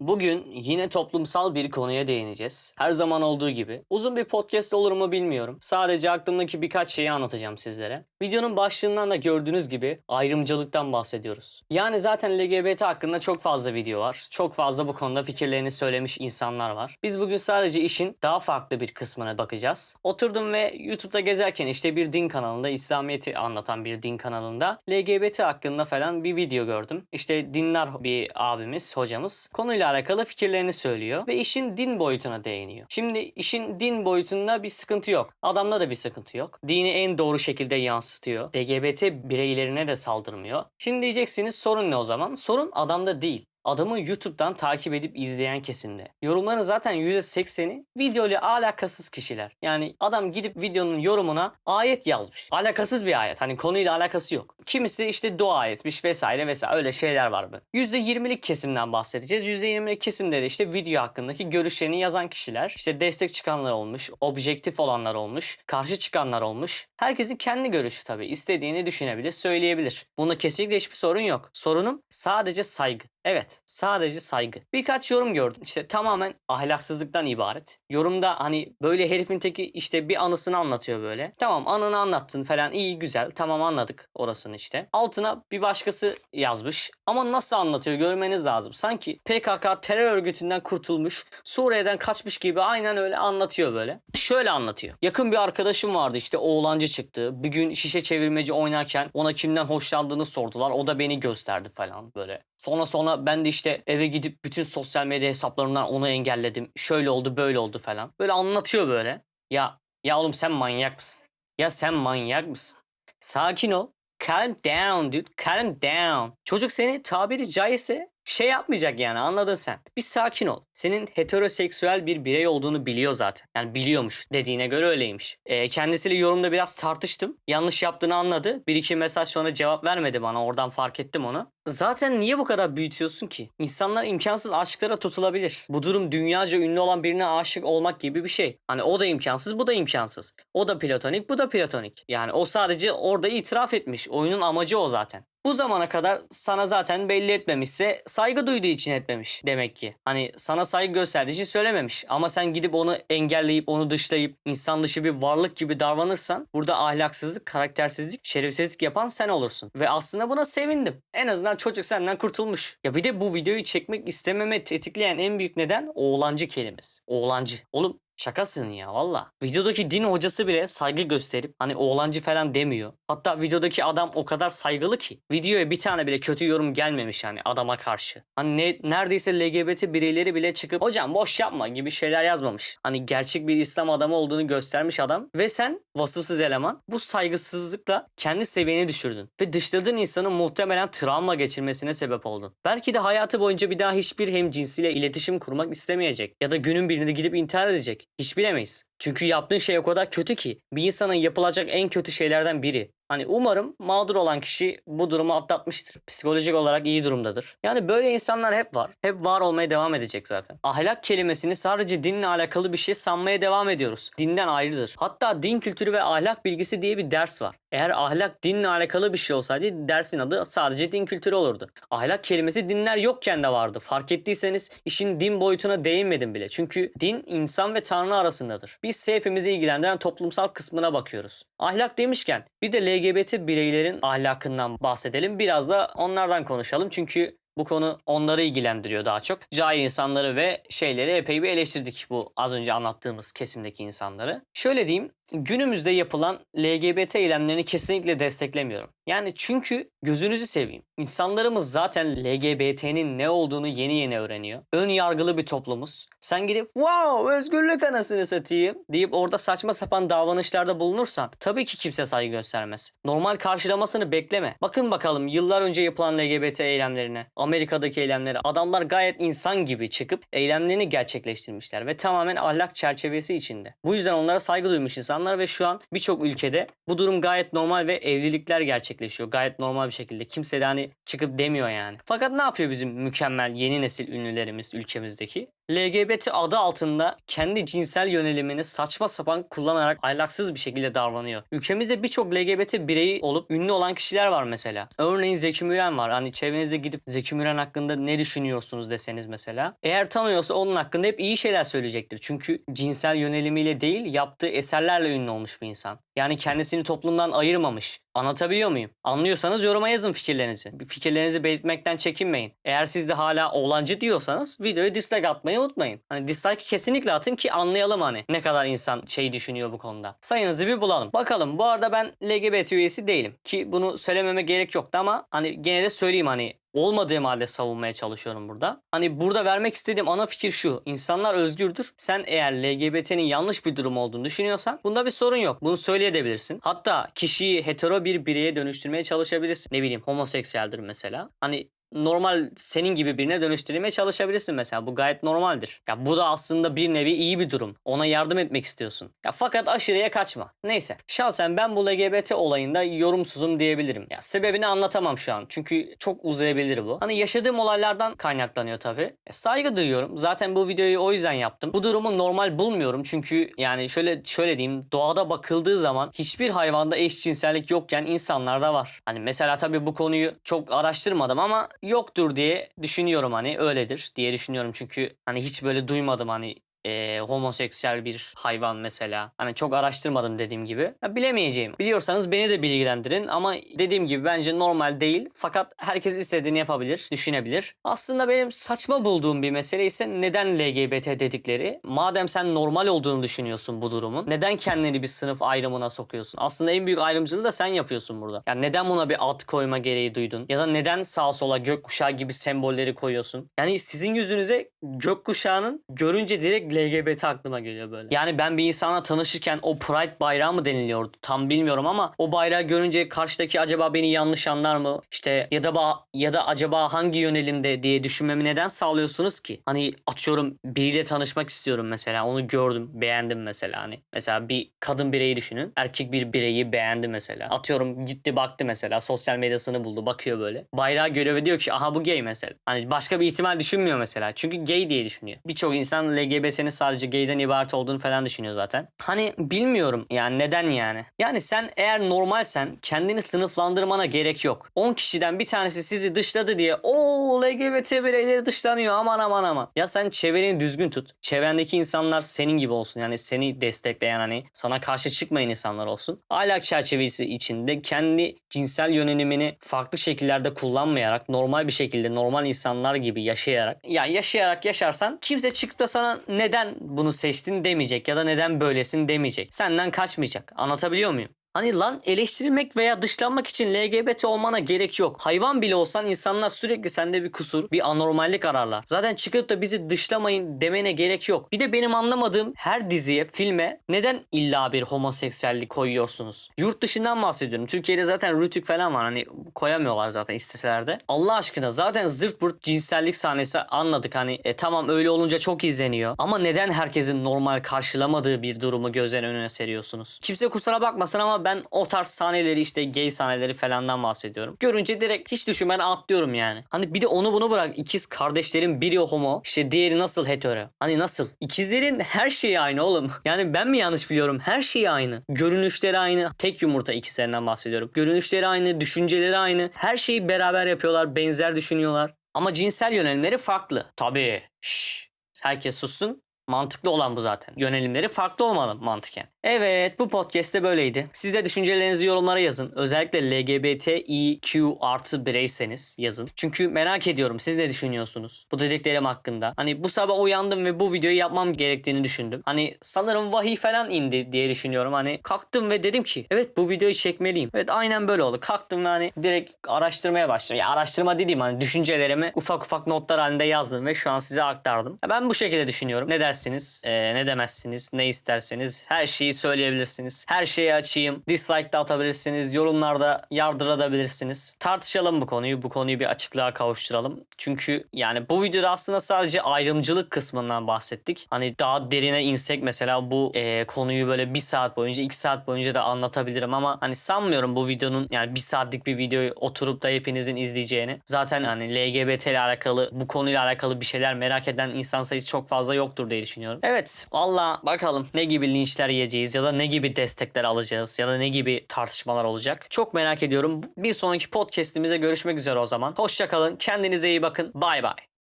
Bugün yine toplumsal bir konuya değineceğiz. Her zaman olduğu gibi. Uzun bir podcast olur mu bilmiyorum. Sadece aklımdaki birkaç şeyi anlatacağım sizlere. Videonun başlığından da gördüğünüz gibi ayrımcılıktan bahsediyoruz. Yani zaten LGBT hakkında çok fazla video var. Çok fazla bu konuda fikirlerini söylemiş insanlar var. Biz bugün sadece işin daha farklı bir kısmına bakacağız. Oturdum ve YouTube'da gezerken işte bir din kanalında, İslamiyet'i anlatan bir din kanalında LGBT hakkında falan bir video gördüm. İşte dinler bir abimiz, hocamız konuyla alakalı fikirlerini söylüyor ve işin din boyutuna değiniyor. Şimdi işin din boyutunda bir sıkıntı yok. Adamda da bir sıkıntı yok. Dini en doğru şekilde yansıtıyor. LGBT bireylerine de saldırmıyor. Şimdi diyeceksiniz sorun ne o zaman? Sorun adamda değil. Adamı YouTube'dan takip edip izleyen kesimde. Yorumların zaten %80'i video ile alakasız kişiler. Yani adam gidip videonun yorumuna ayet yazmış. Alakasız bir ayet. Hani konuyla alakası yok. Kimisi işte dua etmiş vesaire vesaire öyle şeyler var mı? %20'lik kesimden bahsedeceğiz. %20'lik kesimde de işte video hakkındaki görüşlerini yazan kişiler. İşte destek çıkanlar olmuş, objektif olanlar olmuş, karşı çıkanlar olmuş. Herkesin kendi görüşü tabii. İstediğini düşünebilir, söyleyebilir. Bunda kesinlikle hiçbir sorun yok. Sorunum sadece saygı. Evet, sadece saygı. Birkaç yorum gördüm. İşte tamamen ahlaksızlıktan ibaret. Yorumda hani böyle herifin teki işte bir anısını anlatıyor böyle. Tamam anını anlattın falan iyi güzel tamam anladık orasını işte. Altına bir başkası yazmış. Ama nasıl anlatıyor görmeniz lazım. Sanki PKK terör örgütünden kurtulmuş, Suriye'den kaçmış gibi aynen öyle anlatıyor böyle. Şöyle anlatıyor. Yakın bir arkadaşım vardı işte oğlancı çıktı. Bir gün şişe çevirmeci oynarken ona kimden hoşlandığını sordular. O da beni gösterdi falan böyle. Sonra sonra ben de işte eve gidip bütün sosyal medya hesaplarımdan onu engelledim. Şöyle oldu böyle oldu falan. Böyle anlatıyor böyle. Ya ya oğlum sen manyak mısın? Ya sen manyak mısın? Sakin ol. Calm down dude. Calm down. Çocuk seni tabiri caizse şey yapmayacak yani anladın sen. Bir sakin ol. Senin heteroseksüel bir birey olduğunu biliyor zaten. Yani biliyormuş dediğine göre öyleymiş. Ee, kendisiyle yorumda biraz tartıştım. Yanlış yaptığını anladı. Bir iki mesaj sonra cevap vermedi bana. Oradan fark ettim onu. Zaten niye bu kadar büyütüyorsun ki? İnsanlar imkansız aşklara tutulabilir. Bu durum dünyaca ünlü olan birine aşık olmak gibi bir şey. Hani o da imkansız, bu da imkansız. O da platonik, bu da platonik. Yani o sadece orada itiraf etmiş. Oyunun amacı o zaten. Bu zamana kadar sana zaten belli etmemişse saygı duyduğu için etmemiş demek ki. Hani sana saygı gösterdiği için söylememiş. Ama sen gidip onu engelleyip onu dışlayıp insan dışı bir varlık gibi davranırsan burada ahlaksızlık, karaktersizlik, şerefsizlik yapan sen olursun. Ve aslında buna sevindim. En azından çocuk senden kurtulmuş. Ya bir de bu videoyu çekmek istememe tetikleyen en büyük neden oğlancı kelimesi. Oğlancı. Oğlum Şakasın ya valla. Videodaki din hocası bile saygı gösterip hani oğlancı falan demiyor. Hatta videodaki adam o kadar saygılı ki videoya bir tane bile kötü yorum gelmemiş yani adama karşı. Hani ne, neredeyse LGBT bireyleri bile çıkıp hocam boş yapma gibi şeyler yazmamış. Hani gerçek bir İslam adamı olduğunu göstermiş adam ve sen vasıfsız eleman bu saygısızlıkla kendi seviyeni düşürdün ve dışladığın insanın muhtemelen travma geçirmesine sebep oldun. Belki de hayatı boyunca bir daha hiçbir hemcinsiyle iletişim kurmak istemeyecek ya da günün birinde gidip intihar edecek. Hiç bilemeyiz. Çünkü yaptığın şey o kadar kötü ki bir insanın yapılacak en kötü şeylerden biri. Hani umarım mağdur olan kişi bu durumu atlatmıştır. Psikolojik olarak iyi durumdadır. Yani böyle insanlar hep var. Hep var olmaya devam edecek zaten. Ahlak kelimesini sadece dinle alakalı bir şey sanmaya devam ediyoruz. Dinden ayrıdır. Hatta din kültürü ve ahlak bilgisi diye bir ders var. Eğer ahlak dinle alakalı bir şey olsaydı dersin adı sadece din kültürü olurdu. Ahlak kelimesi dinler yokken de vardı. Fark ettiyseniz işin din boyutuna değinmedim bile. Çünkü din insan ve Tanrı arasındadır. Biz hepimizi ilgilendiren toplumsal kısmına bakıyoruz. Ahlak demişken bir de LGBT bireylerin ahlakından bahsedelim. Biraz da onlardan konuşalım. Çünkü bu konu onları ilgilendiriyor daha çok. Cahil insanları ve şeyleri epey bir eleştirdik bu az önce anlattığımız kesimdeki insanları. Şöyle diyeyim, günümüzde yapılan LGBT eylemlerini kesinlikle desteklemiyorum. Yani çünkü gözünüzü seveyim. İnsanlarımız zaten LGBT'nin ne olduğunu yeni yeni öğreniyor. Ön yargılı bir toplumuz. Sen gidip wow özgürlük anasını satayım deyip orada saçma sapan davranışlarda bulunursan tabii ki kimse saygı göstermez. Normal karşılamasını bekleme. Bakın bakalım yıllar önce yapılan LGBT eylemlerine, Amerika'daki eylemlere adamlar gayet insan gibi çıkıp eylemlerini gerçekleştirmişler ve tamamen ahlak çerçevesi içinde. Bu yüzden onlara saygı duymuş insanlar ve şu an birçok ülkede bu durum gayet normal ve evlilikler gerçekleşiyor. Gayet normal bir şekilde. Kimse de hani çıkıp demiyor yani. Fakat ne yapıyor bizim mükemmel yeni nesil ünlülerimiz ülkemizdeki? LGBT adı altında kendi cinsel yönelimini saçma sapan kullanarak ahlaksız bir şekilde davranıyor. Ülkemizde birçok LGBT bireyi olup ünlü olan kişiler var mesela. Örneğin Zeki Müren var. Hani çevrenizde gidip Zeki Müren hakkında ne düşünüyorsunuz deseniz mesela. Eğer tanıyorsa onun hakkında hep iyi şeyler söyleyecektir. Çünkü cinsel yönelimiyle değil yaptığı eserlerle ünlü olmuş bir insan. Yani kendisini toplumdan ayırmamış. Anlatabiliyor muyum? Anlıyorsanız yoruma yazın fikirlerinizi. Fikirlerinizi belirtmekten çekinmeyin. Eğer siz de hala oğlancı diyorsanız videoya dislike atmayı unutmayın. Hani dislike kesinlikle atın ki anlayalım hani ne kadar insan şey düşünüyor bu konuda. Sayınızı bir bulalım. Bakalım bu arada ben LGBT üyesi değilim. Ki bunu söylememe gerek yoktu ama hani gene de söyleyeyim hani olmadığım halde savunmaya çalışıyorum burada. Hani burada vermek istediğim ana fikir şu. İnsanlar özgürdür. Sen eğer LGBT'nin yanlış bir durum olduğunu düşünüyorsan bunda bir sorun yok. Bunu söyleyebilirsin. Hatta kişiyi hetero bir bireye dönüştürmeye çalışabilirsin. Ne bileyim homoseksüeldir mesela. Hani normal senin gibi birine dönüştürmeye çalışabilirsin mesela. Bu gayet normaldir. Ya bu da aslında bir nevi iyi bir durum. Ona yardım etmek istiyorsun. Ya fakat aşırıya kaçma. Neyse. Şahsen ben bu LGBT olayında yorumsuzum diyebilirim. Ya sebebini anlatamam şu an. Çünkü çok uzayabilir bu. Hani yaşadığım olaylardan kaynaklanıyor tabii. E, saygı duyuyorum. Zaten bu videoyu o yüzden yaptım. Bu durumu normal bulmuyorum. Çünkü yani şöyle şöyle diyeyim. Doğada bakıldığı zaman hiçbir hayvanda eşcinsellik yokken insanlarda var. Hani mesela tabii bu konuyu çok araştırmadım ama yoktur diye düşünüyorum hani öyledir diye düşünüyorum. Çünkü hani hiç böyle duymadım hani e, homoseksüel bir hayvan mesela. Hani çok araştırmadım dediğim gibi. Ya bilemeyeceğim. Biliyorsanız beni de bilgilendirin ama dediğim gibi bence normal değil. Fakat herkes istediğini yapabilir, düşünebilir. Aslında benim saçma bulduğum bir mesele ise neden LGBT dedikleri. Madem sen normal olduğunu düşünüyorsun bu durumun. Neden kendini bir sınıf ayrımına sokuyorsun? Aslında en büyük ayrımcılığı da sen yapıyorsun burada. Yani neden buna bir ad koyma gereği duydun? Ya da neden sağa sola gökkuşağı gibi sembolleri koyuyorsun? Yani sizin yüzünüze gökkuşağının görünce direkt LGBT aklıma geliyor böyle. Yani ben bir insana tanışırken o Pride bayrağı mı deniliyordu tam bilmiyorum ama o bayrağı görünce karşıdaki acaba beni yanlış anlar mı? İşte ya da ya da acaba hangi yönelimde diye düşünmemi neden sağlıyorsunuz ki? Hani atıyorum biriyle tanışmak istiyorum mesela. Onu gördüm, beğendim mesela hani. Mesela bir kadın bireyi düşünün. Erkek bir bireyi beğendi mesela. Atıyorum gitti baktı mesela sosyal medyasını buldu bakıyor böyle. Bayrağı görüyor ve diyor ki aha bu gay mesela. Hani başka bir ihtimal düşünmüyor mesela. Çünkü gay diye düşünüyor. Birçok insan LGBT'nin sadece gay'den ibaret olduğunu falan düşünüyor zaten. Hani bilmiyorum yani neden yani. Yani sen eğer normalsen kendini sınıflandırmana gerek yok. 10 kişiden bir tanesi sizi dışladı diye o LGBT bireyleri dışlanıyor aman aman aman. Ya sen çevreni düzgün tut. Çevrendeki insanlar senin gibi olsun. Yani seni destekleyen hani sana karşı çıkmayan insanlar olsun. Ahlak çerçevesi içinde kendi cinsel yönelimini farklı şekillerde kullanmayarak normal bir şekilde normal insanlar gibi yaşayarak ya yaşayarak yaşarsan kimse çıkıp da sana neden bunu seçtin demeyecek ya da neden böylesin demeyecek. Senden kaçmayacak. Anlatabiliyor muyum? Hani lan eleştirilmek veya dışlanmak için LGBT olmana gerek yok. Hayvan bile olsan insanlar sürekli sende bir kusur, bir anormallik ararlar. Zaten çıkıp da bizi dışlamayın demene gerek yok. Bir de benim anlamadığım her diziye, filme neden illa bir homoseksüellik koyuyorsunuz? Yurt dışından bahsediyorum. Türkiye'de zaten rütük falan var. Hani koyamıyorlar zaten isteseler de. Allah aşkına zaten zırt pırt cinsellik sahnesi anladık. Hani e, tamam öyle olunca çok izleniyor. Ama neden herkesin normal karşılamadığı bir durumu gözler önüne seriyorsunuz? Kimse kusura bakmasın ama ben o tarz sahneleri işte gay sahneleri falandan bahsediyorum. Görünce direkt hiç düşünmeden atlıyorum yani. Hani bir de onu bunu bırak. ikiz kardeşlerin biri homo. işte diğeri nasıl hetero. Hani nasıl? İkizlerin her şeyi aynı oğlum. Yani ben mi yanlış biliyorum? Her şeyi aynı. Görünüşleri aynı. Tek yumurta ikizlerinden bahsediyorum. Görünüşleri aynı. Düşünceleri aynı. Her şeyi beraber yapıyorlar. Benzer düşünüyorlar. Ama cinsel yönelimleri farklı. Tabii. Şşş. Herkes sussun. Mantıklı olan bu zaten. Yönelimleri farklı olmalı mantıken. Evet bu podcast de böyleydi. Siz de düşüncelerinizi yorumlara yazın. Özellikle LGBTIQ artı bireyseniz yazın. Çünkü merak ediyorum siz ne düşünüyorsunuz? Bu dediklerim hakkında. Hani bu sabah uyandım ve bu videoyu yapmam gerektiğini düşündüm. Hani sanırım vahiy falan indi diye düşünüyorum. Hani kalktım ve dedim ki evet bu videoyu çekmeliyim. Evet aynen böyle oldu. Kalktım ve hani direkt araştırmaya başladım. Ya araştırma dediğim hani düşüncelerimi ufak ufak notlar halinde yazdım ve şu an size aktardım. Ya ben bu şekilde düşünüyorum. Ne dersiniz? Dersiniz, e, ne demezsiniz, ne isterseniz her şeyi söyleyebilirsiniz. Her şeyi açayım. Dislike de atabilirsiniz. Yorumlarda yardırabilirsiniz. Tartışalım bu konuyu. Bu konuyu bir açıklığa kavuşturalım. Çünkü yani bu videoda aslında sadece ayrımcılık kısmından bahsettik. Hani daha derine insek mesela bu e, konuyu böyle bir saat boyunca, iki saat boyunca da anlatabilirim ama hani sanmıyorum bu videonun yani bir saatlik bir videoyu oturup da hepinizin izleyeceğini. Zaten hani LGBT ile alakalı bu konuyla alakalı bir şeyler merak eden insan sayısı çok fazla yoktur diye düşünüyorum. Evet valla bakalım ne gibi linçler yiyeceğiz ya da ne gibi destekler alacağız ya da ne gibi tartışmalar olacak. Çok merak ediyorum. Bir sonraki podcastimizde görüşmek üzere o zaman. Hoşçakalın. Kendinize iyi bakın. Bay bay.